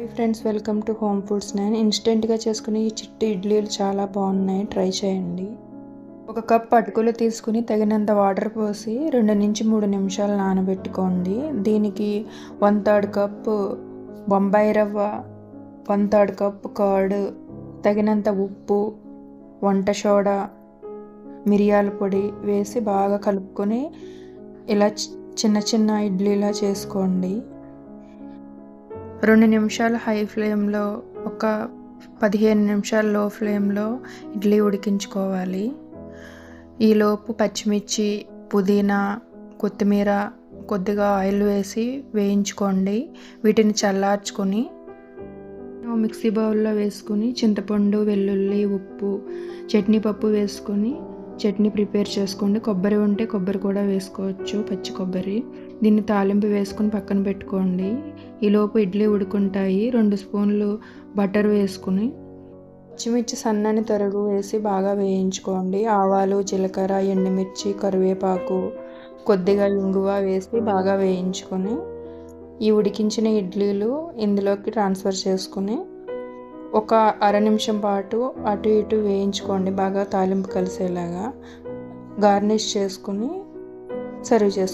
Hi friends welcome to home foods నేను ఇన్స్టెంట్గా చేసుకునే ఈ చిట్టి ఇడ్లీలు చాలా బాగున్నాయి. ట్రై చేయండి. ఒక కప్ అటుకులు తీసుకుని తగినంత వాటర్ పోసి రెండు నుంచి మూడు నిమిషాలు నానబెట్టుకోండి. దీనికి వన్ థర్డ్ కప్ బొంబాయి రవ్వ వన్ థర్డ్ కప్ కర్డ్ తగినంత ఉప్పు వంట సోడా మిరియాల పొడి వేసి బాగా కలుపుకొని ఇలా చి- చిన్న చిన్న ఇడ్లీలా చేసుకోండి. రెండు నిమిషాలు హై ఫ్లేమ్లో ఒక పదిహేను నిమిషాలు లో ఫ్లేమ్లో ఇడ్లీ ఉడికించుకోవాలి. ఈలోపు పచ్చిమిర్చి పుదీనా కొత్తిమీర కొద్దిగా ఆయిల్ వేసి వేయించుకోండి. వీటిని చల్లార్చుకొని మిక్సీ బౌల్లో వేసుకుని చింతపండు వెల్లుల్లి ఉప్పు చట్నీ పప్పు వేసుకొని చట్నీ ప్రిపేర్ చేసుకోండి. కొబ్బరి ఉంటే కొబ్బరి కూడా వేసుకోవచ్చు పచ్చి కొబ్బరి. దీన్ని తాలింపు వేసుకుని పక్కన పెట్టుకోండి. ఈలోపు ఇడ్లీ ఉడుకుంటాయి. రెండు స్పూన్లు బటర్ వేసుకుని పచ్చిమిర్చి సన్నని తరుగు వేసి బాగా వేయించుకోండి. ఆవాలు జీలకర్ర ఎండుమిర్చి కరివేపాకు కొద్దిగా ఇంగువ వేసి బాగా వేయించుకొని ఈ ఉడికించిన ఇడ్లీలు ఇందులోకి ట్రాన్స్ఫర్ చేసుకుని ఒక అర నిమిషం పాటు అటు ఇటు వేయించుకోండి బాగా తాలింపు కలిసేలాగా. గార్నిష్ చేసుకుని సర్వ్ చేసుకోండి